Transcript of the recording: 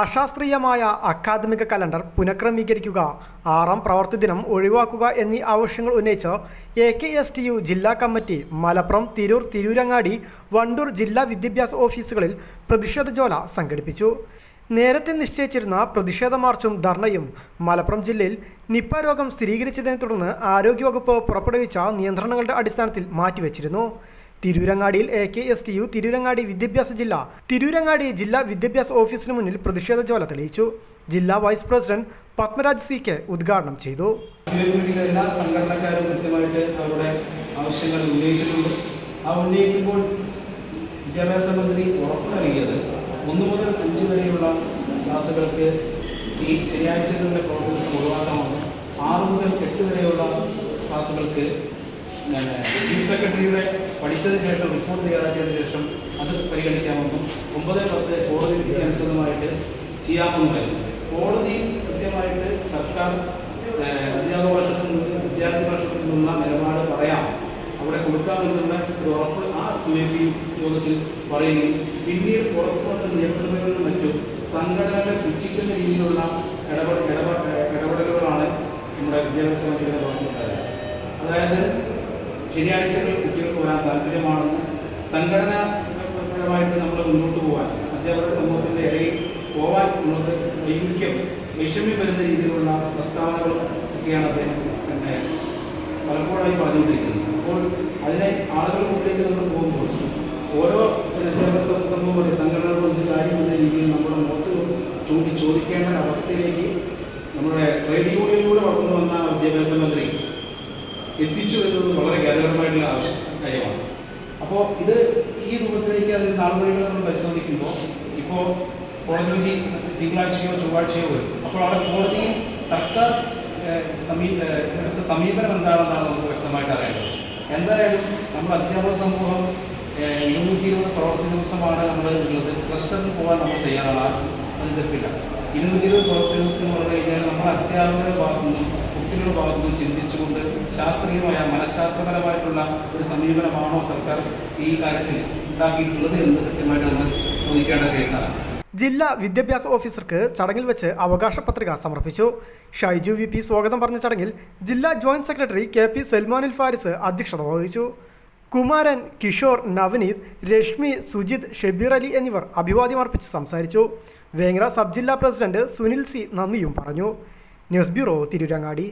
അശാസ്ത്രീയമായ അക്കാദമിക കലണ്ടർ പുനഃക്രമീകരിക്കുക ആറാം പ്രവർത്തി ദിനം ഒഴിവാക്കുക എന്നീ ആവശ്യങ്ങൾ ഉന്നയിച്ച് A K S T U ജില്ലാ കമ്മിറ്റി മലപ്പുറം തിരൂർ തിരൂരങ്ങാടി വണ്ടൂർ ജില്ലാ വിദ്യാഭ്യാസ ഓഫീസുകളിൽ പ്രതിഷേധ ജോല സംഘടിപ്പിച്ചു. നേരത്തെ നിശ്ചയിച്ചിരുന്ന പ്രതിഷേധ മാർച്ചും ധർണയും മലപ്പുറം ജില്ലയിൽ നിപ്പ രോഗം സ്ഥിരീകരിച്ചതിനെ തുടർന്ന് ആരോഗ്യവകുപ്പ് പുറപ്പെടുവിച്ച നിയന്ത്രണങ്ങളുടെ അടിസ്ഥാനത്തിൽ മാറ്റിവെച്ചിരുന്നു. തിരൂരങ്ങാടിയിൽ A K S T U Tirurangadi വിദ്യാഭ്യാസ ജില്ല തിരൂരങ്ങാടി ജില്ലാ വിദ്യാഭ്യാസ ഓഫീസിന് മുന്നിൽ പ്രതിഷേധ ജ്വാല തെളിയിച്ചു. ജില്ലാ vice president Padmaraj C K ഉദ്ഘാടനം ചെയ്തു. എല്ലാ സംഘടനക്കാരും കൃത്യമായിട്ട് അവരുടെ ആവശ്യങ്ങൾ ഉന്നയിച്ചിട്ടുണ്ട്. ആ ഉന്നയിക്കുമ്പോൾ വിദ്യാഭ്യാസ മന്ത്രി ഉറപ്പ് നൽകിയത് ഒന്ന് മുതൽ അഞ്ച് വരെയുള്ള ക്ലാസ്സുകൾക്ക് ഈ ശനിയാഴ്ചകളിലെ പ്രവർത്തനം ഒഴിവാക്കാമെന്നും ആറ് മുതൽ എട്ട് വരെയുള്ള ക്ലാസ്സുകൾക്ക് പിന്നെ ചീഫ് സെക്രട്ടറിയുടെ പഠിച്ചതിന് ശേഷം റിപ്പോർട്ട് തയ്യാറാക്കിയതിനു ശേഷം അത് പരിഗണിക്കാമെന്നും ഒമ്പത് പത്ത് കോടതി വിധിക്ക് അനുസൃതമായിട്ട് ചെയ്യാമെന്നുമായിരുന്നു. കോടതി കൃത്യമായിട്ട് സർക്കാർ അധ്യാപക വർഷത്തിൽ നിന്ന് വിദ്യാർത്ഥി വർഷത്തിൽ നിന്നുള്ള നിലപാട് പറയാം. അവിടെ കൊടുക്കാമെന്നുള്ള ഒരു ഉറപ്പ് ആ യു എ പി യോഗത്തിൽ പറയുകയും പിന്നീട് പുറത്തു വന്ന നിയമസഭകളിലും മറ്റും സംഘടനകളെ സൂക്ഷിക്കുന്ന രീതിയിലുള്ള ഇടപെട ഇടപെട ഇടപെടലുകളാണ് നമ്മുടെ വിദ്യാഭ്യാസ മന്ത്രി പറഞ്ഞിട്ടുള്ളത് അതായത് ശനിയാഴ്ചകൾ കുട്ടികൾക്ക് വരാൻ താല്പര്യമാണെന്ന് സംഘടനാപരമായിട്ട് നമ്മൾ മുന്നോട്ട് പോകാൻ അധ്യാപക സമൂഹത്തിന്റെ ഇടയിൽ പോകാൻ ഉള്ളത് ഐക്യം വിഷമി വരുന്ന രീതിയിലുള്ള പ്രസ്താവനകൾ ഒക്കെയാണ് അദ്ദേഹം പിന്നെ പലപ്പോഴായി പറഞ്ഞുകൊണ്ടിരിക്കുന്നത് അപ്പോൾ അതിനെ ആളുകൾ മുകളിലേക്ക് നമ്മൾ പോകുമ്പോൾ ഓരോ അധ്യാപക സമൂഹം സംഘടനകളും കാര്യം കാര്യമെന്ന രീതിയിൽ നമ്മുടെ മുഖത്ത് ചൂണ്ടി ചോദിക്കേണ്ട അവസ്ഥയിലേക്ക് നമ്മുടെ ട്രേഡ് യൂണിയനിലൂടെ വളർന്നു വന്ന വിദ്യാഭ്യാസ മന്ത്രി എത്തിച്ചു എന്നത് വളരെ ഖേദകരമായിട്ടുള്ള ആവശ്യം കാര്യമാണ്. അപ്പോൾ ഇത് ഈ രൂപത്തിലേക്ക് അതിന് നാളുവഴികൾ നമ്മൾ പരിശോധിക്കുമ്പോൾ ഇപ്പോൾ കോടതി വിധി തിങ്കളാഴ്ചയോ ചൊവ്വാഴ്ചയോ വരും. അപ്പോൾ അവിടെ കോടതിയിൽ തർക്ക സമീപ സമീപനം എന്താണെന്നാണ് നമുക്ക് വ്യക്തമായിട്ട് അറിയേണ്ടത്. എന്തായാലും നമ്മൾ അധ്യാപക സമൂഹം ഇരുന്നൂറ്റി ഇരുപത് പ്രവർത്തി ദിവസമാണ് നമ്മൾ ഉള്ളത്. ക്ലസ്റ്ററിൽ പോകാൻ നമ്മൾ തയ്യാറാണ്. അത് തെറ്റില്ല. ഇരുന്നൂറ്റി ഇരുപത് പ്രവർത്തി ദിവസം എന്ന് പറഞ്ഞു കഴിഞ്ഞാൽ നമ്മൾ അധ്യാപകരുടെ ഭാഗത്തുനിന്നും കുട്ടികളുടെ ഭാഗത്തു നിന്നും ചിന്തിച്ചുകൊണ്ട് ശാസ്ത്രീയമായ മനഃശാസ്ത്രപരമായിട്ടുള്ള ഒരു സമീപനമാണോ സർക്കാർ ഈ കാര്യത്തിൽ ഉണ്ടാക്കിയിട്ടുള്ളത് എന്ന് കൃത്യമായിട്ട് നമ്മൾ ചോദിക്കേണ്ട കേസാണ്. ജില്ലാ വിദ്യാഭ്യാസ ഓഫീസർക്ക് ചടങ്ങിൽ വെച്ച് അവകാശ പത്രിക സമർപ്പിച്ചു. ഷൈജു വി പി സ്വാഗതം പറഞ്ഞ ചടങ്ങിൽ ജില്ലാ joint secretary K P Salmanul Faris അധ്യക്ഷത വഹിച്ചു. കുമാരൻ കിഷോർ നവനീത് രശ്മി സുജിത് ഷെബീർ അലി എന്നിവർ അഭിവാദ്യം അർപ്പിച്ച് സംസാരിച്ചു. വേങ്ങര സബ് ജില്ലാ പ്രസിഡന്റ് സുനിൽ സി നന്ദിയും പറഞ്ഞു. News bureau Tirurangadi.